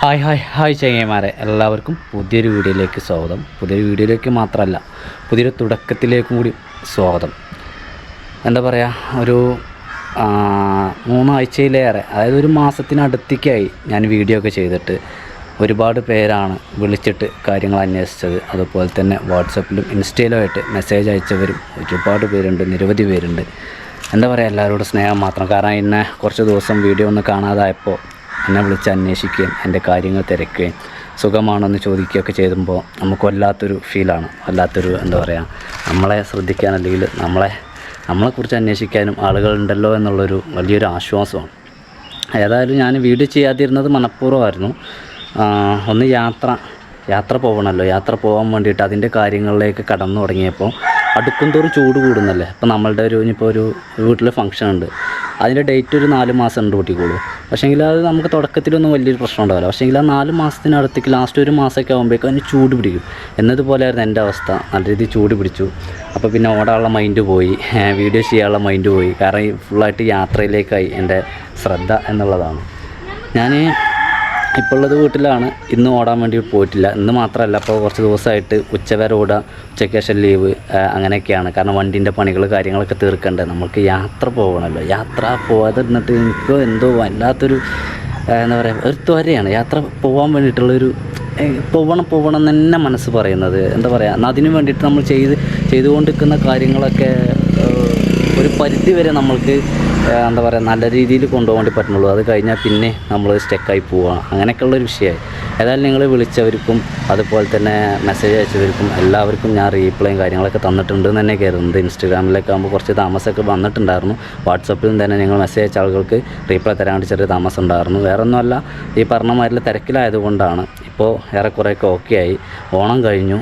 Hi hi hi ചങ്ങയമാരെ. എല്ലാവർക്കും പുതിയൊരു വീഡിയോയിലേക്ക് സ്വാഗതം. പുതിയൊരു വീഡിയോയിലേക്ക് മാത്രമല്ല പുതിയൊരു തുടക്കത്തിലേക്കും കൂടി സ്വാഗതം. എന്താ പറയുക ഒരു മൂന്നാഴ്ചയിലേറെ അതായത് ഒരു മാസത്തിനടുത്തേക്കായി ഞാൻ വീഡിയോ ഒക്കെ ചെയ്തിട്ട് ഒരുപാട് പേരാണ് വിളിച്ചിട്ട് കാര്യങ്ങൾ അന്വേഷിച്ചത്. അതുപോലെ തന്നെ വാട്സപ്പിലും ഇൻസ്റ്റയിലുമായിട്ട് മെസ്സേജ് അയച്ചവരും ഒരുപാട് പേരുണ്ട് നിരവധി പേരുണ്ട്. എന്താ പറയുക എല്ലാവരോടും സ്നേഹം മാത്രം. കാരണം എന്നെ കുറച്ച് ദിവസം വീഡിയോ ഒന്ന് കാണാതായപ്പോൾ എന്നെ വിളിച്ച് അന്വേഷിക്കുകയും എന്റെ കാര്യങ്ങൾ തിരക്കുകയും സുഖമാണെന്ന് ചോദിക്കുകയൊക്കെ ചെയ്തുമ്പോൾ നമുക്ക് വല്ലാത്തൊരു ഫീലാണ്. വല്ലാത്തൊരു എന്താ പറയുക നമ്മളെ ശ്രദ്ധിക്കാൻ അല്ലെങ്കിൽ നമ്മളെ നമ്മളെക്കുറിച്ച് അന്വേഷിക്കാനും ആളുകളുണ്ടല്ലോ എന്നുള്ളൊരു വലിയൊരു ആശ്വാസമാണ്. ഏതായാലും ഞാൻ വീഡിയോ ചെയ്യാതിരുന്നത് മനഃപൂർവമായിരുന്നു. ഒന്ന് യാത്ര യാത്ര പോകണമല്ലോ. യാത്ര പോകാൻ വേണ്ടിയിട്ട് അതിന്റെ കാര്യങ്ങളിലേക്ക് കടന്നു തുടങ്ങിയപ്പോൾ അടുക്കുംതോറും ചൂട് കൂടുന്നല്ലേ? അപ്പോൾ നമ്മളുടെ ഒരു ഇനിയിപ്പോൾ ഒരു വീട്ടിൽ ഫംഗ്ഷൻ ഉണ്ട് അതിന്റെ ഡേറ്റ് ഒരു നാല് മാസം ഉണ്ട് കൂട്ടിക്കോളൂ പക്ഷേങ്കിൽ അത് നമുക്ക് തുടക്കത്തിലൊന്നും വലിയൊരു പ്രശ്നം ഉണ്ടാവില്ല. പക്ഷേങ്കിൽ ആ നാല് മാസത്തിനടുത്തേക്ക് ലാസ്റ്റ് ഒരു മാസമൊക്കെ ആകുമ്പോഴേക്കും അതിന് ചൂട് പിടിക്കും. എന്നതുപോലെയായിരുന്നു എന്റെ അവസ്ഥ. നല്ല രീതിയിൽ ചൂട് പിടിച്ചു. അപ്പോൾ പിന്നെ ഓടാനുള്ള മൈൻഡ് പോയി. വീഡിയോ ചെയ്യാനുള്ള മൈൻഡ് പോയി. കാരണം ഫുള്ളായിട്ട് യാത്രയിലേക്കായി എന്റെ ശ്രദ്ധ എന്നുള്ളതാണ്. ഞാൻ ഇപ്പോൾ ഉള്ളത് വീട്ടിലാണ്. ഇന്ന് ഓടാൻ വേണ്ടി പോയിട്ടില്ല. ഇന്ന് മാത്രമല്ല അപ്പോൾ കുറച്ച് ദിവസമായിട്ട് ഉച്ചവരെ ഓടുക ഉച്ചയ്ക്ക് ലീവ് അങ്ങനെയൊക്കെയാണ്. കാരണം വണ്ടീന്റെ പണികൾ കാര്യങ്ങളൊക്കെ തീർക്കണ്ടേ. നമുക്ക് യാത്ര പോകണമല്ലോ. യാത്ര പോകാതെ ഇരുന്നിട്ട് എനിക്ക് എന്തോ വല്ലാത്തൊരു എന്താ പറയുക ഒരു ത്വരയാണ്. യാത്ര പോകാൻ വേണ്ടിയിട്ടുള്ളൊരു പോവണം പോവണം എന്ന് തന്നെ മനസ്സ് പറയുന്നത്. എന്താ പറയുക അതിന് വേണ്ടിയിട്ട് നമ്മൾ ചെയ്ത് ചെയ്തുകൊണ്ടിരിക്കുന്ന കാര്യങ്ങളൊക്കെ ഒരു പരിധി വരെ നമ്മൾക്ക് എന്താ പറയുക നല്ല രീതിയിൽ കൊണ്ടുപോകാൻ വേണ്ടി പറ്റുന്നുള്ളൂ. അത് കഴിഞ്ഞാൽ പിന്നെ നമ്മൾ സ്റ്റെക്കായി പോവുകയാണ് അങ്ങനെയൊക്കെയുള്ളൊരു വിഷയമായി ഏതായാലും നിങ്ങൾ വിളിച്ചവർക്കും അതുപോലെ തന്നെ മെസ്സേജ് അയച്ചവർക്കും എല്ലാവർക്കും ഞാൻ റീപ്ലൈയും കാര്യങ്ങളൊക്കെ തന്നിട്ടുണ്ട് എന്ന് തന്നെ കരുതുന്നത് ഇൻസ്റ്റഗ്രാമിലൊക്കെ ആകുമ്പോൾ കുറച്ച് താമസമൊക്കെ വന്നിട്ടുണ്ടായിരുന്നു. വാട്സപ്പിലും തന്നെ നിങ്ങൾ മെസ്സേജ് അയച്ച ആളുകൾക്ക് റീപ്ലൈ തരാൻ വേണ്ടി ചെറിയ താമസം ഉണ്ടായിരുന്നു. വേറെ ഒന്നുമല്ല ഈ പറഞ്ഞ മാതിരി തിരക്കിലായതുകൊണ്ടാണ് ഇപ്പോൾ ഏറെക്കുറെയൊക്കെ ഓക്കെ ആയി. ഓണം കഴിഞ്ഞു.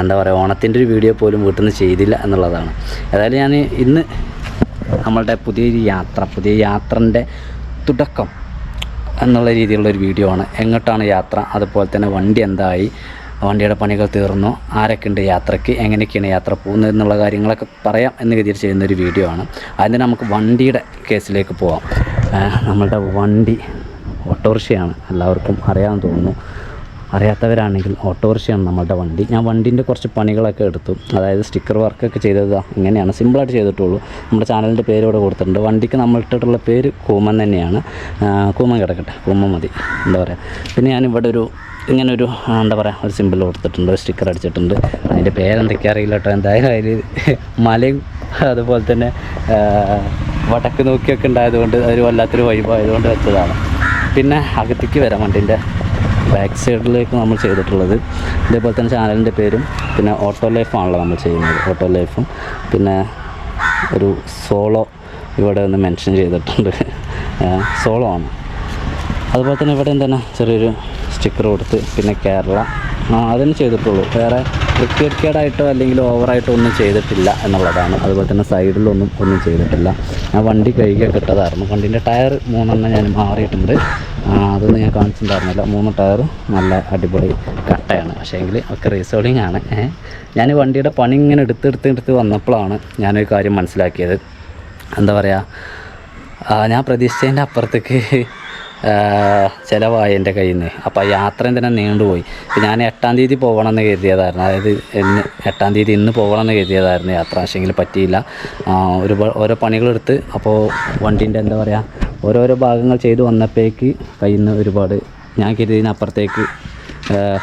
എന്താ പറയുക ഓണത്തിന്റെ ഒരു വീഡിയോ പോലും വീട്ടിൽ നിന്ന് ചെയ്തില്ല എന്നുള്ളതാണ്. ഏതായാലും ഞാൻ ഇന്ന് നമ്മളുടെ പുതിയൊരു യാത്ര പുതിയ യാത്രന്റെ തുടക്കം എന്നുള്ള രീതിയിലുള്ള ഒരു വീഡിയോ ആണ്. എങ്ങോട്ടാണ് യാത്ര? അതുപോലെ തന്നെ വണ്ടി എന്തായി? വണ്ടിയുടെ പണികൾ തീർന്നു. ആരൊക്കെ ഉണ്ട് യാത്രയ്ക്ക്? എങ്ങനെയൊക്കെയാണ് യാത്ര പോകുന്നത് എന്നുള്ള കാര്യങ്ങളൊക്കെ പറയാം എന്ന് കരുതി ചെയ്യുന്ന ഒരു വീഡിയോ ആണ്. അതിന് നമുക്ക് വണ്ടിയുടെ കേസിലേക്ക് പോവാം. നമ്മളുടെ വണ്ടി ഓട്ടോറിക്ഷയാണ്. എല്ലാവർക്കും അറിയാമെന്ന് തോന്നുന്നു. അറിയാത്തവരാണെങ്കിൽ ഓട്ടോറിക്ഷയാണ് നമ്മളുടെ വണ്ടി. ഞാൻ വണ്ടിന്റെ കുറച്ച് പണികളൊക്കെ എടുത്തു. അതായത് സ്റ്റിക്കർ വർക്കൊക്കെ ചെയ്തത് ഇങ്ങനെയാണ്. സിമ്പിളായിട്ട് ചെയ്തിട്ടുള്ളൂ. നമ്മുടെ ചാനലിന്റെ പേര് ഇവിടെ കൊടുത്തിട്ടുണ്ട്. വണ്ടിക്ക് നമ്മൾ ഇട്ടിട്ടുള്ള പേര് കൂമൻ തന്നെയാണ്. കൂമൻ കിടക്കട്ടെ. കൂമൻ മതി. എന്താ പറയുക പിന്നെ ഞാനിവിടെ ഒരു ഇങ്ങനെ ഒരു എന്താ പറയുക ഒരു സിമ്പിൾ കൊടുത്തിട്ടുണ്ട്. ഒരു സ്റ്റിക്കർ അടിച്ചിട്ടുണ്ട്. അതിന്റെ പേരെന്തൊക്കെയാണ് അറിയില്ല കേട്ടോ എന്തായാലും അതിൽ മലയും അതുപോലെ തന്നെ വടക്ക് നോക്കിയൊക്കെ ഉണ്ടായതുകൊണ്ട് അതൊരു വല്ലാത്തൊരു വൈബായതുകൊണ്ട് വെച്ചതാണ്. പിന്നെ അകത്തേക്ക് വരാം വണ്ടിന്റെ. ബാക്ക് സൈഡിലേക്ക് നമ്മൾ ചെയ്തിട്ടുള്ളത്. ഇതേപോലെ തന്നെ ചാനലിന്റെ പേരും പിന്നെ ഓട്ടോ ലൈഫാണല്ലോ നമ്മൾ ചെയ്യുന്നത് ഓട്ടോ ലൈഫും. പിന്നെ ഒരു സോളോ ഇവിടെ ഒന്ന് മെൻഷൻ ചെയ്തിട്ടുണ്ട്. സോളോ ആണ്. അതുപോലെ തന്നെ ഇവിടെ തന്നെ ചെറിയൊരു സ്റ്റിക്കർ കൊടുത്ത് പിന്നെ കേരള. ആ, അതന്നെ ചെയ്തിട്ടുള്ളൂ. വേറെ വൃത്തികേടായിട്ടോ അല്ലെങ്കിൽ ഓവറായിട്ടോ ഒന്നും ചെയ്തിട്ടില്ല എന്നുള്ളതാണ്. അതുപോലെ തന്നെ സൈഡിലൊന്നും ഒന്നും ചെയ്തിട്ടില്ല. ഞാൻ വണ്ടി കഴുകിയൊക്കെ ഇട്ടതായിരുന്നു വണ്ടീന്റെ ടയർ മൂന്നെണ്ണം ഞാൻ മാറിയിട്ടുണ്ട്. അതൊന്നും ഞാൻ കാണിച്ചിട്ടുണ്ടായിരുന്നില്ല. മൂന്ന് ടയർ നല്ല അടിപൊളി കട്ടയാണ്. പക്ഷേ എങ്കിൽ ഒക്കെ റീസോളിങ് ആണ്. ഞാൻ വണ്ടിയുടെ പണി ഇങ്ങനെ എടുത്തെടുത്ത് എടുത്ത് വന്നപ്പോഴാണ് ഞാനൊരു കാര്യം മനസ്സിലാക്കിയത്. എന്താ പറയുക ഞാൻ പ്രതീക്ഷിച്ചതിന്റെ അപ്പുറത്തേക്ക് ചിലവായി എന്റെ കയ്യിൽ നിന്ന് അപ്പോൾ യാത്രയും തന്നെ നീണ്ടുപോയി. ഞാൻ എട്ടാം തീയതി പോകണമെന്ന് കരുതിയതായിരുന്നു. അതായത് ഇന്ന് എട്ടാം തീയതി ഇന്ന് പോകണമെന്ന് കരുതിയതായിരുന്നു യാത്ര. പക്ഷേങ്കിൽ പറ്റിയില്ല. ഒരു ഓരോ പണികളെടുത്ത് അപ്പോൾ വണ്ടീന്റെ എന്താ പറയുക ഓരോരോ ഭാഗങ്ങൾ ചെയ്ത് വന്നപ്പോഴേക്ക് കയ്യിൽ നിന്ന് ഒരുപാട് ഞാൻ കരുതിയതിനപ്പുറത്തേക്ക്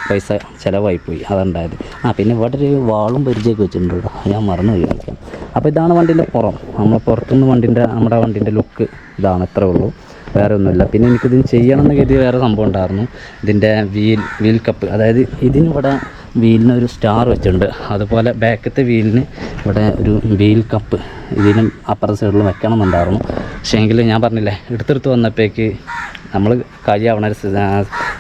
പൈസ ചിലവായിപ്പോയി അതുണ്ടായത് ആ പിന്നെ ഇവിടെ ഒരു വാളും പരിചയമൊക്കെ വെച്ചിട്ടുണ്ട് കേട്ടോ ഞാൻ മറന്നു പോയി കളിക്കാൻ. അപ്പോൾ ഇതാണ് വണ്ടീന്റെ പുറം. നമ്മളെ പുറത്തുനിന്ന് വണ്ടീന്റെ നമ്മുടെ വണ്ടീന്റെ ലുക്ക് ഇതാണ് ഇത്രേ ഉള്ളൂ. വേറെ ഒന്നുമില്ല പിന്നെ എനിക്കിത് ചെയ്യണം എന്ന് കരുതി വേറെ സംഭവം ഉണ്ടായിരുന്നു. ഇതിന്റെ വീൽ വീൽ കപ്പ് അതായത് ഇതിനിവിടെ വീലിന് ഒരു സ്റ്റാർ വെച്ചിട്ടുണ്ട്. അതുപോലെ ബാക്കത്തെ വീലിന് ഇവിടെ ഒരു വീൽ കപ്പ് ഇതിലും അപ്പുറത്തെ സൈഡിലും വെക്കണം എന്നുണ്ടായിരുന്നു പക്ഷേ എങ്കിൽ ഞാൻ പറഞ്ഞില്ലേ എടുത്തെടുത്ത് വന്നപ്പോഴേക്ക് നമ്മൾ കഴിയാവണ ഒരു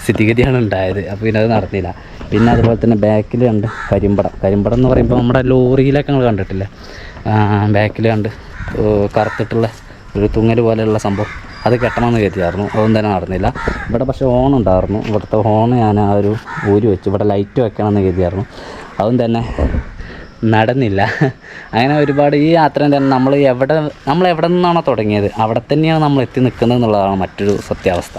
സ്ഥിതിഗതിയാണ് ഉണ്ടായത്. അപ്പോൾ പിന്നെ അത് നടന്നില്ല. പിന്നെ അതുപോലെ തന്നെ ബാക്കിൽ കണ്ട് കരിമ്പടം. കരിമ്പടം എന്ന് പറയുമ്പോൾ നമ്മുടെ ലോറിയിലൊക്കെ നമ്മൾ കണ്ടിട്ടില്ല? ബാക്കിൽ കണ്ട് കറുത്തിട്ടുള്ള ഒരു തുങ്ങൽ പോലെയുള്ള സംഭവം. അത് കെട്ടണമെന്ന് കരുതിയായിരുന്നു. അതൊന്നും തന്നെ നടന്നില്ല. ഇവിടെ പക്ഷേ ഹോൺ ഉണ്ടായിരുന്നു. ഇവിടുത്തെ ഹോൺ ഞാൻ ആ ഒരു ഊരി വെച്ചു. ഇവിടെ ലൈറ്റ് വെക്കണമെന്ന് കരുതിയായിരുന്നു. അതും തന്നെ നടന്നില്ല. അങ്ങനെ ഒരുപാട് ഈ യാത്രയും തന്നെ നമ്മൾ എവിടെ നമ്മൾ എവിടെ നിന്നാണോ തുടങ്ങിയത് അവിടെ തന്നെയാണ് നമ്മൾ എത്തി നിൽക്കുന്നത് എന്നുള്ളതാണ് മറ്റൊരു സത്യാവസ്ഥ.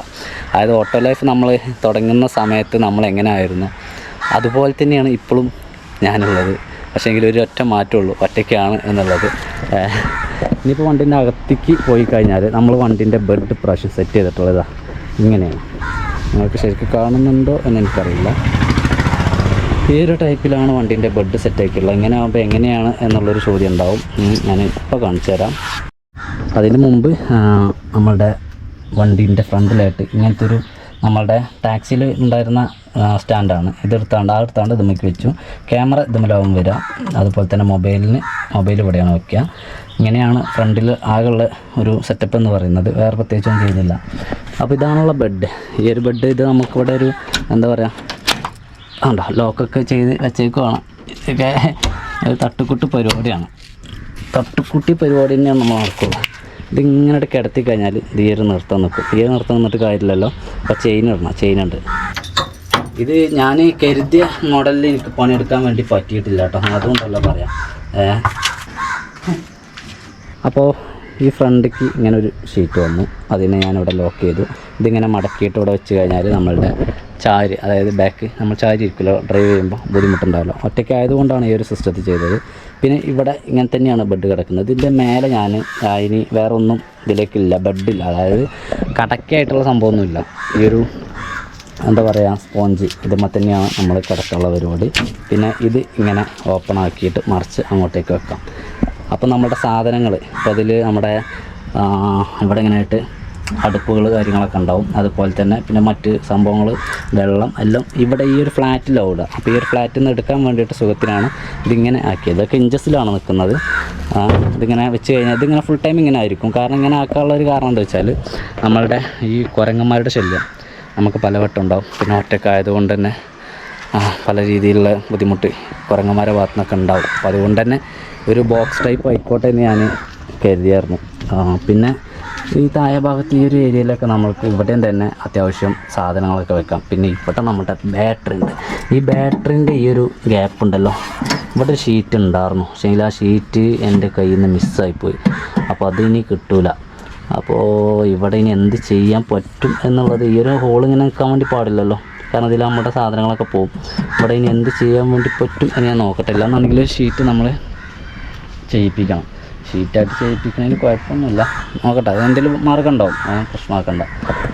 അതായത് ഓട്ടോ ലൈഫ് നമ്മൾ തുടങ്ങുന്ന സമയത്ത് നമ്മൾ എങ്ങനെ ആയിരുന്നു അതുപോലെ തന്നെയാണ് ഇപ്പോഴും ഞാനുള്ളത്. പക്ഷേ എങ്കിലും ഒരു ഒറ്റ മാറ്റമുള്ളൂ ഒറ്റയ്ക്കാണ് എന്നുള്ളത്. ഇനിയിപ്പോൾ വണ്ടിന്റെ അകത്തേക്ക് പോയി കഴിഞ്ഞാൽ നമ്മൾ വണ്ടീന്റെ ബെഡ് പ്രാവശ്യം സെറ്റ് ചെയ്തിട്ടുള്ളതാ. ഇങ്ങനെയാണ്. നിങ്ങൾക്ക് ശരിക്കും കാണുന്നുണ്ടോ എന്ന് എനിക്കറിയില്ല. ഒരു ടൈപ്പിലാണ് വണ്ടീന്റെ ബെഡ് സെറ്റാക്കിയുള്ളത് ഇങ്ങനെ ആകുമ്പോൾ എങ്ങനെയാണ് എന്നുള്ളൊരു ചോദ്യം ഉണ്ടാവും. ഞാൻ ഇപ്പോൾ കാണിച്ചു തരാം. അതിന് മുമ്പ് നമ്മളുടെ വണ്ടീന്റെ ഫ്രണ്ടിലായിട്ട് ഇങ്ങനത്തെ ഒരു നമ്മളുടെ ടാക്സിയിൽ ഉണ്ടായിരുന്ന സ്റ്റാൻഡാണ് ഇതെടുത്താണ്ട് ആ എടുത്താണ്ട് ഇതുമ്മക്ക് വെച്ചു. ക്യാമറ ഇതുമ്മലാവും വരിക അതുപോലെ തന്നെ മൊബൈലിന് മൊബൈൽ ഇവിടെയാണ് വയ്ക്കുക ഇങ്ങനെയാണ് ഫ്രണ്ടിൽ ആകെയുള്ള ഒരു സെറ്റപ്പ് എന്ന് പറയുന്നത്. വേറെ പ്രത്യേകിച്ചൊന്നും ചെയ്യുന്നില്ല. അപ്പോൾ ഇതാണുള്ള ബെഡ് ഈ ഒരു ബെഡ് ഇത് നമുക്കിവിടെ ഒരു എന്താ പറയുക ഉണ്ടോ ലോക്കൊക്കെ ചെയ്ത് വെച്ചേക്കുവാണ്. ഇതൊക്കെ ഒരു തട്ടുക്കുട്ടി പരിപാടിയാണ്. തട്ടുക്കുട്ടി പരിപാടി തന്നെയാണ് നമ്മൾ നടക്കുള്ളൂ ഇതിങ്ങനെ കിടത്തി കഴിഞ്ഞാൽ തീരെ നിർത്താൻ നിൽക്കും. തീരെ നിർത്താൻ നിന്നിട്ട് കാര്യമില്ലല്ലോ. അപ്പോൾ ചെയിൻ ഇടണം. ചെയിൻ ഉണ്ട്. ഇത് ഞാൻ കരുതിയ മോഡലിൽ എനിക്ക് പണിയെടുക്കാൻ വേണ്ടി പറ്റിയിട്ടില്ല കേട്ടോ. അതുകൊണ്ടല്ല പറയാം. അപ്പോൾ ഈ ഫ്രണ്ടിക്ക് ഇങ്ങനെ ഒരു ഷീറ്റ് വന്നു. അതിനെ ഞാനിവിടെ ലോക്ക് ചെയ്തു. ഇതിങ്ങനെ മടക്കിയിട്ട് ഇവിടെ വെച്ച് കഴിഞ്ഞാൽ നമ്മളുടെ ചാരി അതായത് ബാക്ക് നമ്മൾ ചാരി ഇരിക്കുമല്ലോ ഡ്രൈവ് ചെയ്യുമ്പോൾ ബുദ്ധിമുട്ടുണ്ടാവുമല്ലോ ഒറ്റയ്ക്ക് ആയതുകൊണ്ടാണ് ഈ ഒരു സിസ്റ്റത്തിൽ ചെയ്തത്. പിന്നെ ഇവിടെ ഇങ്ങനെ തന്നെയാണ് ബെഡ് കിടക്കുന്നത്. ഇതിന്റെ മേലെ ഞാൻ ഇനി വേറെ ഒന്നും ഇതിലേക്കില്ല ബെഡില്ല അതായത് കടക്കായിട്ടുള്ള സംഭവമൊന്നുമില്ല. ഈ ഒരു എന്താ പറയുക സ്പോഞ്ച് ഇതുമ്മ തന്നെയാണ് നമ്മൾ കിടക്കാനുള്ള പരിപാടി. പിന്നെ ഇത് ഇങ്ങനെ ഓപ്പൺ ആക്കിയിട്ട് മറിച്ച് അങ്ങോട്ടേക്ക് വെക്കാം. അപ്പോൾ നമ്മുടെ സാധനങ്ങൾ ഇപ്പോൾ അതിൽ നമ്മുടെ ഇവിടെ ഇങ്ങനെ ആയിട്ട് അടുപ്പുകൾ കാര്യങ്ങളൊക്കെ ഉണ്ടാവും. അതുപോലെ തന്നെ പിന്നെ മറ്റ് സംഭവങ്ങൾ വെള്ളം എല്ലാം ഇവിടെ ഈ ഒരു ഫ്ലാറ്റിലാണ് ഇവിടെ അപ്പോൾ ഈ ഒരു ഫ്ലാറ്റിൽ നിന്ന് എടുക്കാൻ വേണ്ടിയിട്ട് സുഖത്തിനാണ് ഇതിങ്ങനെ ആക്കിയത്. ഇതൊക്കെ ഇഞ്ചസിലാണ് നിൽക്കുന്നത്. ഇതിങ്ങനെ വെച്ച് കഴിഞ്ഞാൽ ഇതിങ്ങനെ ഫുൾ ടൈം ഇങ്ങനെ ആയിരിക്കും. കാരണം ഇങ്ങനെ ആക്കാനുള്ള ഒരു കാരണം എന്താ വെച്ചാൽ നമ്മളുടെ ഈ കുരങ്ങന്മാരുടെ ശല്യം നമുക്ക് പലവട്ടം ഉണ്ടാവും. പിന്നെ ഒറ്റക്കായതുകൊണ്ട് തന്നെ പല രീതിയിലുള്ള ബുദ്ധിമുട്ട് കുരങ്ങന്മാരെ ഭാഗത്തുനിന്നൊക്കെ ഉണ്ടാവും. അപ്പോൾ അതുകൊണ്ട് തന്നെ ഒരു ബോക്സ് ടൈപ്പ് ആയിക്കോട്ടെ എന്ന് ഞാൻ കരുതിയായിരുന്നു. പിന്നെ ഈ താഴെ ഭാഗത്ത് ഈ ഒരു ഏരിയയിലൊക്കെ നമ്മൾക്ക് ഇവിടെയും തന്നെ അത്യാവശ്യം സാധനങ്ങളൊക്കെ വെക്കാം. പിന്നെ ഇവിടെ നമ്മുടെ ബാറ്ററി ഉണ്ട്. ഈ ബാറ്ററിന്റെ ഈ ഒരു ഗ്യാപ്പ് ഉണ്ടല്ലോ. ഇവിടെ ഒരു ഷീറ്റ് ഉണ്ടായിരുന്നു. പക്ഷേ ആ ഷീറ്റ് എന്റെ കയ്യിൽ നിന്ന് മിസ്സായിപ്പോയി അപ്പോൾ അതിനി കിട്ടൂല. അപ്പോൾ ഇവിടെ ഇനി എന്ത് ചെയ്യാൻ പറ്റും എന്നുള്ളത് ഈ ഒരു ഹോൾ ഇങ്ങനെ നിൽക്കാൻ വേണ്ടി പാടില്ലല്ലോ. കാരണം ഇതിൽ നമ്മുടെ സാധനങ്ങളൊക്കെ പോകും. ഇവിടെ ഇനി എന്ത് ചെയ്യാൻ വേണ്ടി പറ്റും എന്ന് ഞാൻ നോക്കട്ടെ അല്ലാന്നുണ്ടെങ്കിൽ ഷീറ്റ് നമ്മൾ ചെയ്യിപ്പിക്കണം. ഷീറ്റായിട്ട് ചെയ്യിപ്പിക്കണതിന് കുഴപ്പമൊന്നുമില്ല. നോക്കട്ടെ അത് എന്തെങ്കിലും ആ, പ്രശ്നമാക്കണ്ട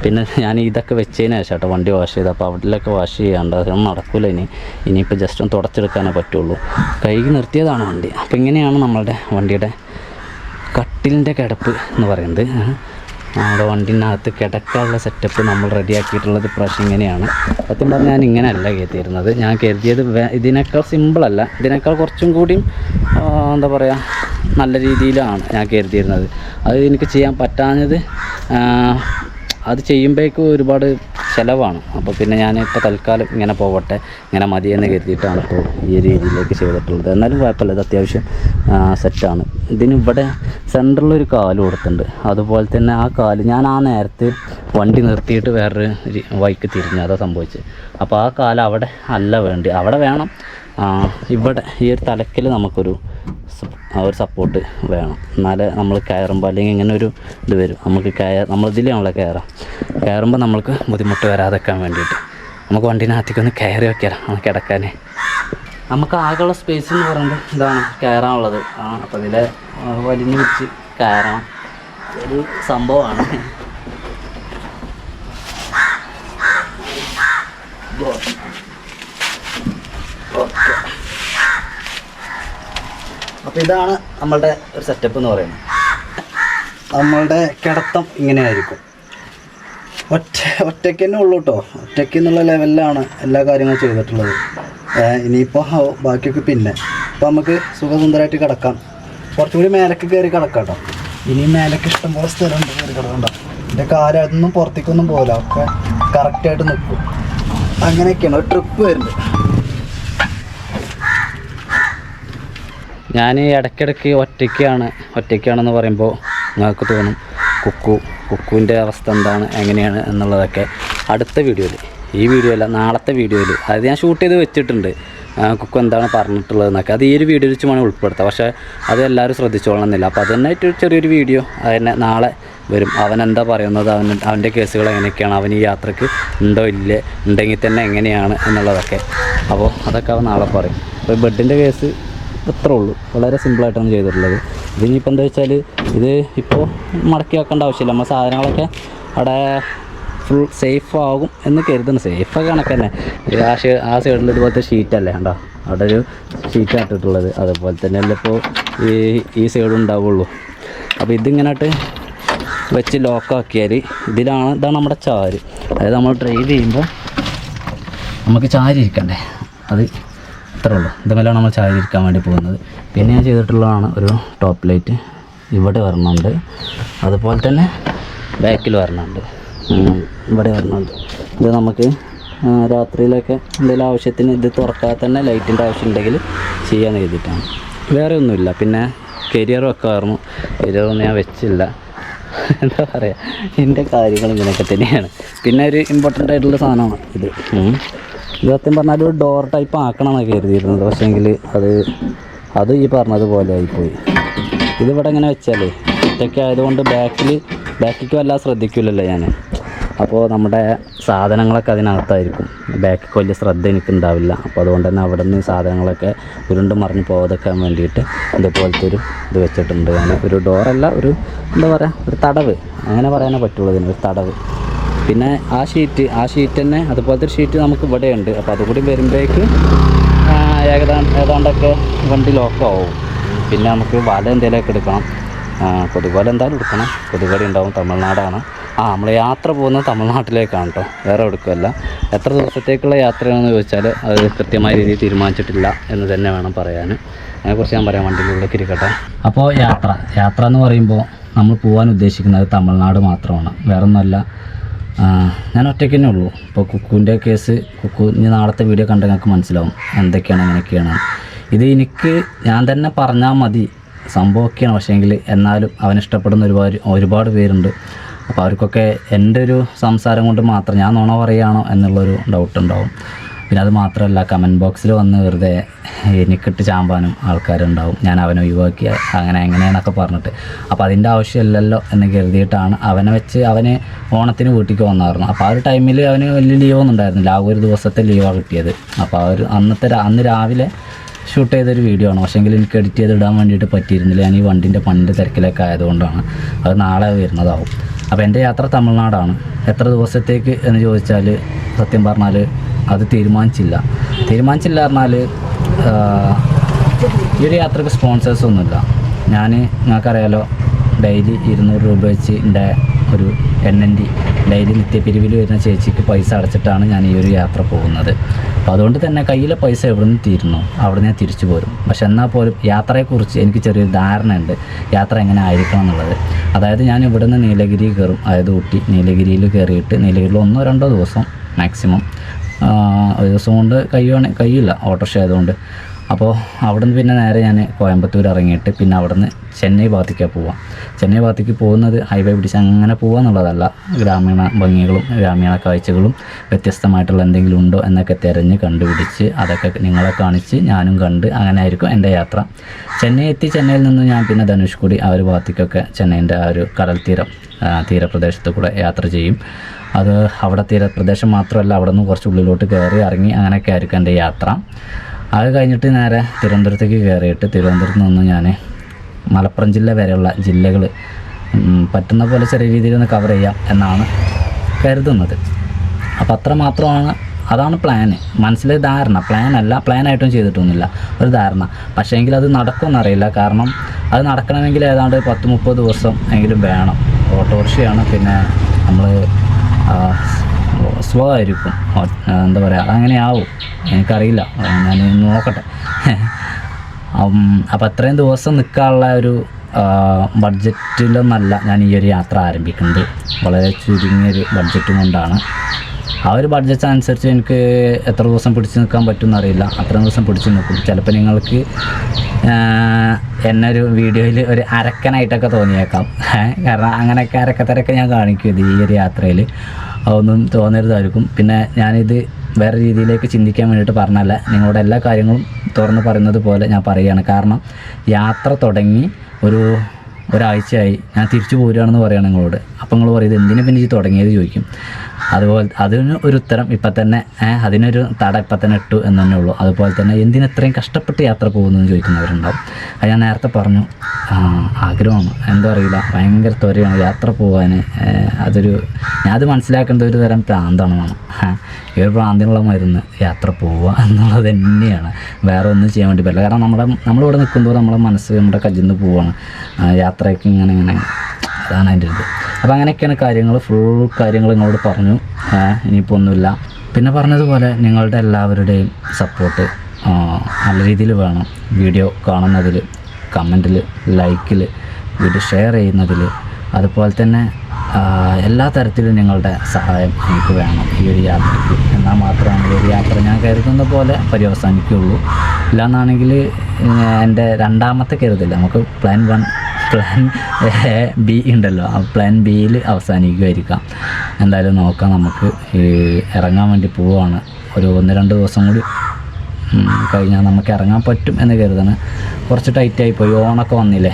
പിന്നെ ഞാൻ ഇതൊക്കെ വെച്ചതിന് ശേഷം കേട്ടോ വണ്ടി വാഷ് ചെയ്ത് അപ്പോൾ അവിടെയൊക്കെ വാഷ് ചെയ്യാണ്ട് അതൊന്നും നടക്കില്ല ഇനി. ഇനിയിപ്പോൾ ജസ്റ്റ് ഒന്ന് തുടച്ചെടുക്കാനേ പറ്റുള്ളൂ. കൈകി നിർത്തിയതാണ് വണ്ടി. അപ്പോൾ ഇങ്ങനെയാണ് നമ്മളുടെ വണ്ടിയുടെ കട്ടിലിന്റെ കിടപ്പ് എന്ന് പറയുന്നത്. നമ്മുടെ വണ്ടിനകത്ത് കിടക്കാനുള്ള സെറ്റപ്പ് നമ്മൾ റെഡിയാക്കിയിട്ടുള്ളത് പ്രാവശ്യം ഇങ്ങനെയാണ്. സത്യം പറഞ്ഞാൽ ഞാൻ ഇങ്ങനെയല്ല കരുതിയിരുന്നത്. ഞാൻ കരുതിയത് ഇതിനേക്കാൾ സിമ്പിളല്ല ഇതിനേക്കാൾ കുറച്ചും കൂടിയും എന്താ പറയുക നല്ല രീതിയിലാണ് ഞാൻ കരുതിയിരുന്നത്. അത് എനിക്ക് ചെയ്യാൻ പറ്റാഞ്ഞത് അത് ചെയ്യുമ്പോഴേക്കും ഒരുപാട് ചിലവാണ്. അപ്പോൾ പിന്നെ ഞാൻ ഇപ്പോൾ തൽക്കാലം ഇങ്ങനെ പോവട്ടെ ഇങ്ങനെ മതിയെന്ന് കരുതിയിട്ടാണ് ഇപ്പോൾ ഈ രീതിയിലേക്ക് ചെയ്തിട്ടുള്ളത്. എന്നാലും കുഴപ്പമില്ല ഇത് അത്യാവശ്യം സെറ്റാണ് ഇതിന് ഇവിടെ സെന്ററിൽ ഒരു കാൽ കൊടുത്തിട്ടുണ്ട്. അതുപോലെ തന്നെ ആ കാൽ ഞാൻ ആ നേരത്ത് വണ്ടി നിർത്തിയിട്ട് വേറൊരു വൈക്ക് തിരിഞ്ഞു അതാ സംഭവിച്ചത്. അപ്പോൾ ആ കാൽ അവിടെ അല്ല വേണ്ടി അവിടെ വേണം ഇവിടെ ഈ ഒരു തലക്കിൽ നമുക്കൊരു ഒരു സപ്പോർട്ട് വേണം. എന്നാലേ നമ്മൾ കയറുമ്പോൾ അല്ലെങ്കിൽ ഇങ്ങനെ ഒരു ഇത് വരും. നമുക്ക് കയർ നമ്മൾ ഇതിലാണല്ലോ കയറാം. കയറുമ്പോൾ നമ്മൾക്ക് ബുദ്ധിമുട്ട് വരാതെക്കാൻ വേണ്ടിയിട്ട്. നമുക്ക് വണ്ടീനകത്തേക്ക് ഒന്ന് കയറി വെക്കാം നമുക്ക് കിടക്കാൻ നമുക്ക് ആകെയുള്ള സ്പേസ് എന്ന് പറയുന്നത് ഇതാണ് കയറാനുള്ളത്. ആ അപ്പോൾ ഇതിലെ വലിഞ്ഞു വെച്ച് കയറാം. ഒരു സംഭവമാണ്. അപ്പോൾ ഇതാണ് നമ്മളുടെ ഒരു സെറ്റപ്പ് എന്ന് പറയുന്നത്. നമ്മളുടെ കിടത്തം ഇങ്ങനെയായിരിക്കും. ഒറ്റ ഒറ്റയ്ക്ക് തന്നെ ഉള്ളൂ കേട്ടോ ഒറ്റയ്ക്ക് എന്നുള്ള ലെവലിലാണ് എല്ലാ കാര്യങ്ങളും ചെയ്തിട്ടുള്ളത്. ഇനിയിപ്പോൾ ബാക്കിയൊക്കെ പിന്നെ. അപ്പോൾ നമുക്ക് സുഖസുന്ദരമായിട്ട് കിടക്കാം. കുറച്ചുകൂടി മേലക്ക് കയറി കിടക്കാം കേട്ടോ ഇനിയും മേലക്ക് ഇഷ്ടംപോലെ സ്ഥലമുണ്ട് കയറി കിടക്കണ്ട എന്റെ കാലൊന്നും പുറത്തേക്കൊന്നും പോകില്ല ഒക്കെ കറക്റ്റായിട്ട് നിൽക്കും. അങ്ങനെയൊക്കെയാണ്. ഒരു ട്രിപ്പ് വരുന്നത്. ഞാൻ ഇടയ്ക്കിടയ്ക്ക് ഒറ്റയ്ക്കാണ് ഒറ്റയ്ക്കാണെന്ന് പറയുമ്പോൾ നിങ്ങൾക്ക് തോന്നും കുക്കു കുക്കുവിന്റെ അവസ്ഥ എന്താണ് എങ്ങനെയാണ് എന്നുള്ളതൊക്കെ. അടുത്ത വീഡിയോയിൽ ഈ വീഡിയോ അല്ല നാളത്തെ വീഡിയോയിൽ അത് ഞാൻ ഷൂട്ട് ചെയ്ത് വെച്ചിട്ടുണ്ട്. കുക്കു എന്താണ് പറഞ്ഞിട്ടുള്ളത് എന്നൊക്കെ. അത് ഈ ഒരു വീഡിയോ വെച്ച് വേണം ഉൾപ്പെടുത്താം. പക്ഷേ അത് എല്ലാവരും ശ്രദ്ധിച്ചോളണം എന്നില്ല. അപ്പോൾ അതിനായിട്ട് ചെറിയൊരു വീഡിയോ. അതന്നെ നാളെ വരും. അവൻ എന്താ പറയുന്നത് അവൻ അവന്റെ കേസുകൾ എങ്ങനെയൊക്കെയാണ് അവൻ ഈ യാത്രയ്ക്ക് ഉണ്ടോ ഇല്ലേ ഉണ്ടെങ്കിൽ തന്നെ എങ്ങനെയാണ് എന്നുള്ളതൊക്കെ. അപ്പോൾ അതൊക്കെ അവൻ നാളെ പറയും. അപ്പോൾ ബെഡിന്റെ കേസ് ഇത്രേ ഉള്ളൂ വളരെ സിമ്പിളായിട്ടാണ് ചെയ്തിട്ടുള്ളത്. ഇതിനിപ്പോൾ എന്താ വെച്ചാൽ ഇത് ഇപ്പോൾ മടക്കി വെക്കേണ്ട ആവശ്യമില്ല. നമ്മൾ സാധനങ്ങളൊക്കെ അവിടെ ഫുൾ സേഫ് ആകും എന്ന് കരുതുന്നു. സേഫ് കണക്ക് തന്നെ. ആ ഷേ ആ സൈഡിൽ ഇതുപോലത്തെ ഷീറ്റല്ലേ കണ്ടോ? അവിടെ ഒരു ഷീറ്റ് ഇട്ടിട്ടുള്ളത്. അതുപോലെ തന്നെ അല്ലേ ഇപ്പോൾ ഈ ഈ സൈഡ് ഉണ്ടാവുള്ളൂ. അപ്പോൾ ഇതിങ്ങനായിട്ട് വെച്ച് ലോക്കാക്കിയാൽ ഇതിലാണ് ഇതാണ് നമ്മുടെ ചാര്. അതായത് നമ്മൾ ഡ്രൈവ് ചെയ്യുമ്പോൾ നമുക്ക് ചാരി ഇരിക്കണ്ടേ അത് ഇത്രേ ഉള്ളൂ നമ്മൾ ചായ ഇരിക്കാൻ വേണ്ടി പോകുന്നത്. പിന്നെ ഞാൻ ചെയ്തിട്ടുള്ളതാണ് ഒരു ടോപ്പ് ലൈറ്റ് ഇവിടെ വരണുണ്ട്. അതുപോലെ തന്നെ ബാക്കിൽ വരണുണ്ട്. ഇവിടെ വരണുണ്ട്. ഇത് നമുക്ക് രാത്രിയിലൊക്കെ എന്തെങ്കിലും ആവശ്യത്തിന് ഇത് തുറക്കാതെ തന്നെ ലൈറ്റിന്റെ ആവശ്യം ഉണ്ടെങ്കിൽ ചെയ്യാൻ എഴുതിയിട്ടാണ് വേറെ ഒന്നുമില്ല. പിന്നെ കരിയർ വെക്കാറുന്നു കരിയറൊന്നും ഞാൻ വെച്ചില്ല. എന്താ പറയുക എന്റെ കാര്യങ്ങൾ ഇങ്ങനെയൊക്കെ തന്നെയാണ്. പിന്നെ ഒരു ഇമ്പോർട്ടന്റ് ആയിട്ടുള്ള സാധനമാണ് ഇത്. ഇത് പറഞ്ഞാൽ ഒരു ഡോർ ടൈപ്പ് ആക്കണമെന്നൊക്കെ കരുതിയിരുന്നത്. പക്ഷേങ്കിൽ അത് അത് ഈ പറഞ്ഞതുപോലെ ആയിപ്പോയി. ഇതിവിടെ ഇങ്ങനെ വെച്ചാലേ ഒറ്റയ്ക്ക് ആയതുകൊണ്ട് ബാക്കിൽ ബാക്കിക്ക് വല്ലാതെ ശ്രദ്ധിക്കില്ലല്ലോ ഞാൻ അപ്പോൾ നമ്മുടെ സാധനങ്ങളൊക്കെ അതിനകത്തായിരിക്കും. ബാക്കിൽ വലിയ ശ്രദ്ധ എനിക്കുണ്ടാവില്ല. അപ്പോൾ അതുകൊണ്ട് തന്നെ അവിടെ നിന്ന് സാധനങ്ങളൊക്കെ ഉരുണ്ട് മറിഞ്ഞ് പോകാതെക്കാൻ വേണ്ടിയിട്ട് ഇതുപോലത്തെ ഒരു ഇത് വെച്ചിട്ടുണ്ട്. ഞാൻ ഒരു ഡോറല്ല ഒരു എന്താ പറയുക ഒരു തടവ്. അങ്ങനെ പറയാനേ പറ്റുള്ളൂ ഇതിന് ഒരു തടവ്. പിന്നെ ആ ഷീറ്റ് ആ ഷീറ്റ് തന്നെ അതുപോലത്തെ ഷീറ്റ് നമുക്ക് ഇവിടെ ഉണ്ട് അപ്പോൾ അതുകൂടി വരുമ്പോഴേക്ക് ഏകദേശം ഏതാണ്ടൊക്കെ വണ്ടി ലോക്കാവും പിന്നെ നമുക്ക് വല എന്തെങ്കിലുമൊക്കെ എടുക്കണം. കൊതുകോല എന്തായാലും എടുക്കണം. കൊതുകുവല ഉണ്ടാവും തമിഴ്നാടാണ്. ആ നമ്മൾ യാത്ര പോകുന്നത് തമിഴ്നാട്ടിലേക്കാണ് കേട്ടോ വേറെ എടുക്കുമല്ല എത്ര ദിവസത്തേക്കുള്ള യാത്രയാണെന്ന് ചോദിച്ചാൽ അത് കൃത്യമായ രീതിയിൽ തീരുമാനിച്ചിട്ടില്ല എന്ന് തന്നെ വേണം പറയാൻ അതിനെക്കുറിച്ച് ഞാൻ പറയാം വണ്ടിന്റെ ഉള്ളിലേക്ക് ഇരിക്കട്ടെ. അപ്പോൾ യാത്ര. യാത്ര എന്ന് പറയുമ്പോൾ നമ്മൾ പോകാൻ ഉദ്ദേശിക്കുന്നത് തമിഴ്നാട് മാത്രമാണ്. വേറെ ഒന്നുമല്ല ആ, ഞാൻ ഒറ്റയ്ക്ക് തന്നെ ഉള്ളൂ. ഇപ്പോൾ കുക്കുവിന്റെ കേസ് കുക്കു ഇനി നാളത്തെ വീഡിയോ കണ്ട് ഞങ്ങൾക്ക് മനസ്സിലാവും എന്തൊക്കെയാണ് എങ്ങനെയൊക്കെയാണ് ഇത് എനിക്ക് ഞാൻ തന്നെ പറഞ്ഞാൽ മതി. സംഭവമൊക്കെയാണ്. പക്ഷേങ്കിൽ എന്നാലും അവൻ ഇഷ്ടപ്പെടുന്ന ഒരുപാട് ഒരുപാട് പേരുണ്ട്. അപ്പോൾ അവർക്കൊക്കെ എന്റെ ഒരു സംസാരം കൊണ്ട് മാത്രം ഞാൻ നുണ പറയുകയാണോ എന്നുള്ളൊരു ഡൗട്ട് ഉണ്ടാവും. പിന്നെ അത് മാത്രമല്ല കമന്റ് ബോക്സിൽ വന്ന് വെറുതെ എനിക്കിട്ട് ചാമ്പാനും ആൾക്കാരുണ്ടാവും. ഞാൻ അവനെ ഒഴിവാക്കിയ അങ്ങനെ എങ്ങനെയാണെന്നൊക്കെ പറഞ്ഞിട്ട്. അപ്പോൾ അതിന്റെ ആവശ്യമില്ലല്ലോ എന്ന് കരുതിയിട്ടാണ് അവനെ വെച്ച് അവന് ഓണത്തിന് വീട്ടിലേക്ക് വന്നായിരുന്നു അപ്പോൾ ആ ഒരു ടൈമിൽ അവന് വലിയ ലീവൊന്നും ഉണ്ടായിരുന്നില്ല. ആ ഒരു ദിവസത്തെ ലീവാണ് കിട്ടിയത്. അപ്പോൾ ആ ഒരു അന്നത്തെ അന്ന് രാവിലെ ഷൂട്ട് ചെയ്തൊരു വീഡിയോ ആണ്. പക്ഷേങ്കിൽ എനിക്ക് എഡിറ്റ് ചെയ്ത് ഇടാൻ വേണ്ടിയിട്ട് പറ്റിയിരുന്നില്ല. ഞാൻ ഈ വണ്ടിന്റെ പണിന്റെ തിരക്കിലൊക്കെ ആയതുകൊണ്ടാണ്. അത് നാളെ വരുന്നതാവും. അപ്പോൾ എന്റെ യാത്ര തമിഴ്നാടാണ്. എത്ര ദിവസത്തേക്ക് എന്ന് ചോദിച്ചാൽ സത്യം പറഞ്ഞാൽ അത് തീരുമാനിച്ചില്ല. തീരുമാനിച്ചില്ല പറഞ്ഞാൽ ഈ ഒരു യാത്രയ്ക്ക് സ്പോൺസേഴ്സ് ഒന്നുമില്ല. ഞാൻ നിങ്ങൾക്കറിയാലോ ഡെയിലി ഇരുന്നൂറ് രൂപ വെച്ച് എന്റെ ഒരു എൻ എൻ ഡി ഡെയിലി നിത്യപിരിവിൽ വരുന്ന ചേച്ചിക്ക് പൈസ അടച്ചിട്ടാണ് ഞാൻ ഈ ഒരു യാത്ര പോകുന്നത്. അപ്പോൾ അതുകൊണ്ട് തന്നെ കയ്യിലെ പൈസ എവിടെ നിന്ന് തീരുന്നു? അവിടെ ഞാൻ തിരിച്ചു പോരും. പക്ഷെ എന്നാൽ പോലും യാത്രയെക്കുറിച്ച് എനിക്ക് ചെറിയൊരു ധാരണയുണ്ട്. യാത്ര എങ്ങനെ ആയിരിക്കണം എന്നുള്ളത്. അതായത് ഞാൻ ഇവിടെ നിന്ന് നീലഗിരി കയറും. അതായത് ഊട്ടി നീലഗിരിയിൽ കയറിയിട്ട് നീലഗിരിയിൽ ഒന്നോ രണ്ടോ ദിവസം മാക്സിമം ഒരു ദിവസം കൊണ്ട് കഴിയുവാണ് കഴിയില്ല ഓട്ടോറിക്ഷ ആയതുകൊണ്ട്. അപ്പോൾ അവിടുന്ന് പിന്നെ നേരെ ഞാൻ കോയമ്പത്തൂർ ഇറങ്ങിയിട്ട് പിന്നെ അവിടുന്ന് ചെന്നൈ ഭാഗത്തേക്കാണ് പോവാം. ചെന്നൈ ഭാഗത്തേക്ക് പോകുന്നത് ഹൈവേ പിടിച്ച് അങ്ങനെ പോകുക എന്നുള്ളതല്ല. ഗ്രാമീണ ഭംഗികളും ഗ്രാമീണ കാഴ്ചകളും വ്യത്യസ്തമായിട്ടുള്ള എന്തെങ്കിലും ഉണ്ടോ എന്നൊക്കെ തിരഞ്ഞ് കണ്ടുപിടിച്ച് അതൊക്കെ നിങ്ങളെ കാണിച്ച് ഞാനും കണ്ട് അങ്ങനെ ആയിരിക്കും എന്റെ യാത്ര. ചെന്നൈ എത്തി ചെന്നൈയിൽ നിന്ന് ഞാൻ പിന്നെ ധനുഷ്കുടി ആ ഒരു ഭാഗത്തേക്കൊക്കെ ചെന്നൈന്റെ ആ ഒരു കടൽ തീരം തീരപ്രദേശത്ത് കൂടെ യാത്ര ചെയ്യും. അത് അവിടെ തീരപ്രദേശം മാത്രമല്ല അവിടെ നിന്ന് കുറച്ച് ഉള്ളിലോട്ട് കയറി ഇറങ്ങി അങ്ങനെയൊക്കെ ആയിരിക്കും എന്റെ യാത്ര. അത് കഴിഞ്ഞിട്ട് നേരെ തിരുവനന്തപുരത്തേക്ക് കയറിയിട്ട് തിരുവനന്തപുരത്ത് നിന്ന് ഞാൻ മലപ്പുറം ജില്ല വരെയുള്ള ജില്ലകൾ പറ്റുന്ന പോലെ ചെറിയ രീതിയിൽ ഒന്ന് കവർ ചെയ്യാം എന്നാണ് കരുതുന്നത്. അപ്പോൾ അത്ര മാത്രമാണ് അതാണ് പ്ലാന് മനസ്സിലെ ധാരണ. പ്ലാൻ അല്ല പ്ലാൻ പ്ലാനായിട്ടും ചെയ്തിട്ടൊന്നുമില്ല. ഒരു ധാരണ. പക്ഷേ എങ്കിൽ അത് നടക്കുമെന്നറിയില്ല കാരണം അത് നടക്കണമെങ്കിൽ ഏതാണ്ട് പത്ത് മുപ്പത് ദിവസം എങ്കിലും വേണം. ഓട്ടോറിക്ഷയാണ് പിന്നെ നമ്മൾ ആ, എന്താ പറയുക അതങ്ങനെ ആവും. എനിക്കറിയില്ല. ഞാൻ നോക്കട്ടെ. അപ്പം അത്രയും ദിവസം നിൽക്കാനുള്ള ഒരു ബഡ്ജറ്റിലൊന്നല്ല ഞാൻ ഈ ഒരു യാത്ര ആരംഭിക്കുന്നത്. വളരെ ചുരുങ്ങിയൊരു ബഡ്ജറ്റ് കൊണ്ടാണ്. ആ ഒരു ബഡ്ജറ്റ് അനുസരിച്ച് എനിക്ക് എത്ര ദിവസം പിടിച്ചു നിൽക്കാൻ പറ്റുമെന്ന് അറിയില്ല. അത്രയും ദിവസം പിടിച്ചു നിൽക്കും. ചിലപ്പോൾ നിങ്ങൾക്ക് എന്നെ ഒരു വീഡിയോയിൽ ഒരു അരക്കനായിട്ടൊക്കെ തോന്നിയേക്കാം. കാരണം അങ്ങനെയൊക്കെ അരക്കത്തരൊക്കെ ഞാൻ കാണിക്കും ഈ ഒരു യാത്രയിൽ. അതൊന്നും തോന്നരുതായിരിക്കും. പിന്നെ ഞാനിത് വേറെ രീതിയിലേക്ക് ചിന്തിക്കാൻ വേണ്ടിയിട്ട് പറഞ്ഞല്ല. നിങ്ങളുടെ എല്ലാ കാര്യങ്ങളും തുറന്ന് പറയുന്നത് പോലെ ഞാൻ പറയുകയാണ്. കാരണം യാത്ര തുടങ്ങി ഒരു ഒരാഴ്ചയായി. ഞാൻ തിരിച്ചു പോരുകയാണെന്ന് പറയുകയാണ് നിങ്ങളോട്. അപ്പോൾ നിങ്ങൾ പറയും ഇത് എന്തിനെ പിന്നെ ഇത് തുടങ്ങിയത്? ചോദിക്കും. അതുപോലെ അതിന് ഒരു ഉത്തരം ഇപ്പം തന്നെ അതിനൊരു തട ഇപ്പം തന്നെ ഇട്ടു എന്ന് തന്നെ ഉള്ളൂ. അതുപോലെ തന്നെ എന്തിന് ഇത്രയും കഷ്ടപ്പെട്ട് യാത്ര പോകുന്നതെന്ന്? ചോദിക്കുന്നവരുണ്ടാവും അത് ഞാൻ നേരത്തെ പറഞ്ഞു. ആഗ്രഹമാണ്. എന്താ അറിയില്ല. ഭയങ്കര ത്വരയാണ് യാത്ര പോകാൻ അതൊരു ഞാനത് മനസ്സിലാക്കേണ്ട ഒരു തരം പ്രാന്തമാണ് ഈ ഒരു പ്രാന്തിനുള്ള മരുന്ന് യാത്ര പോവുക എന്നുള്ളത് തന്നെയാണ്. വേറെ ഒന്നും ചെയ്യാൻ വേണ്ടി പറ്റില്ല. കാരണം നമ്മുടെ നമ്മളിവിടെ നിൽക്കുമ്പോൾ നമ്മുടെ മനസ്സ് നമ്മുടെ കല്ലിൽ നിന്ന് പോവാണ്. ആ, യാത്രയ്ക്ക് ഇങ്ങനെ ഇങ്ങനെ അതാണ് അതിന്റെ ഇത്. അപ്പോൾ അങ്ങനെയൊക്കെയാണ് കാര്യങ്ങൾ ഫുൾ കാര്യങ്ങൾ നിങ്ങളോട് പറഞ്ഞു. ഇനിയിപ്പോൾ ഒന്നുമില്ല. പിന്നെ പറഞ്ഞതുപോലെ നിങ്ങളുടെ എല്ലാവരുടെയും സപ്പോർട്ട് നല്ല രീതിയിൽ വേണം. വീഡിയോ കാണുന്നതിൽ കമന്റിൽ ലൈക്കിൽ വീഡിയോ ഷെയർ ചെയ്യുന്നതിൽ അതുപോലെ തന്നെ എല്ലാ തരത്തിലും നിങ്ങളുടെ സഹായം എനിക്ക് വേണം ഈ ഒരു യാത്രയ്ക്ക്. എന്നാൽ മാത്രമാണ് ഈ ഒരു യാത്ര ഞാൻ കരുതുന്ന പോലെ പര്യവസാനിക്കുകയുള്ളൂ. ഇല്ലാന്നാണെങ്കിൽ എന്റെ രണ്ടാമത്തെ കരുതില്ല നമുക്ക് പ്ലാൻ വൺ പ്ലാൻ ബി ഉണ്ടല്ലോ. ആ പ്ലാൻ ബിയിൽ അവസാനിക്കുമായിരിക്കാം എന്തായാലും നോക്കാം നമുക്ക് ഇറങ്ങാൻ വേണ്ടി പോവുകയാണ് ഒരു ഒന്ന് രണ്ട് ദിവസം കൂടി കഴിഞ്ഞാൽ നമുക്ക് ഇറങ്ങാൻ പറ്റും എന്ന് കരുതാണ്. കുറച്ച് ടൈറ്റായി പോയി. ഓണൊക്കെ വന്നില്ലേ?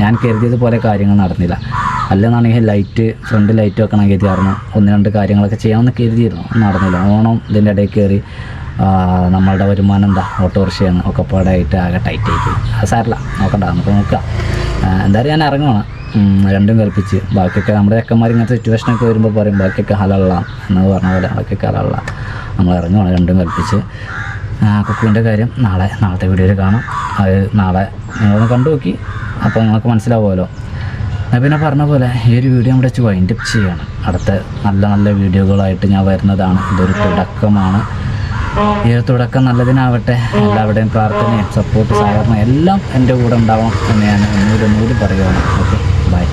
ഞാൻ കരുതിയത് പോലെ കാര്യങ്ങൾ നടന്നില്ല. അല്ലെന്നാണെങ്കിൽ ലൈറ്റ് ഫ്രണ്ട് ലൈറ്റ് വെക്കണം കരുതിയായിരുന്നു. ഒന്ന് രണ്ട് കാര്യങ്ങളൊക്കെ ചെയ്യാമെന്ന് കരുതിയിരുന്നു. നടന്നില്ല. ഓണം ഇതിന്റെ ഇടയിൽ കയറി നമ്മളുടെ വരുമാനം എന്താ? ഓട്ടോറിക്ഷയാണ്. ഒക്കെ പാടായിട്ട് ആകെ ടൈറ്റ് ആയിട്ട് അത് സാരില്ല നോക്കണ്ട. നമുക്ക് നോക്കാം. എന്തായാലും ഞാൻ ഇറങ്ങണം രണ്ടും കൽപ്പിച്ച്. ബാക്കിയൊക്കെ നമ്മുടെ ചെക്കന്മാർ ഇങ്ങനത്തെ സിറ്റുവേഷനൊക്കെ വരുമ്പോൾ പറയും ബാക്കിയൊക്കെ ഹലള്ള എന്ന് പറഞ്ഞ പോലെ ബാക്കിയൊക്കെ ഹലള്ള നമ്മൾ ഇറങ്ങുവാണ് രണ്ടും കൽപ്പിച്ച്. കുക്കുവിന്റെ കാര്യം നാളെ നാളത്തെ വീഡിയോയിൽ കാണാം. അത് നാളെ നിങ്ങളൊന്ന് കണ്ടു നോക്കി അപ്പോൾ നിങ്ങൾക്ക് മനസ്സിലാവുമല്ലോ. ഞാൻ പിന്നെ പറഞ്ഞ പോലെ ഈ ഒരു വീഡിയോ നമ്മുടെ വെച്ച് വൈൻഡപ്പ് ചെയ്യാണ്. അടുത്ത നല്ല നല്ല വീഡിയോകളായിട്ട് ഞാൻ വരുന്നതാണ്. ഇതൊരു തുടക്കമാണ്. ഈ ഒരു തുടക്കം നല്ലതിനാവട്ടെ. എല്ലാവരുടെയും പ്രാർത്ഥനയും സപ്പോർട്ട് സഹകരണം എല്ലാം എന്റെ കൂടെ ഉണ്ടാവണം എന്ന് ഞാൻ ഒന്നുകൂടി ഒന്നുകൂടി പറയുകയാണ് ഓക്കെ ബൈ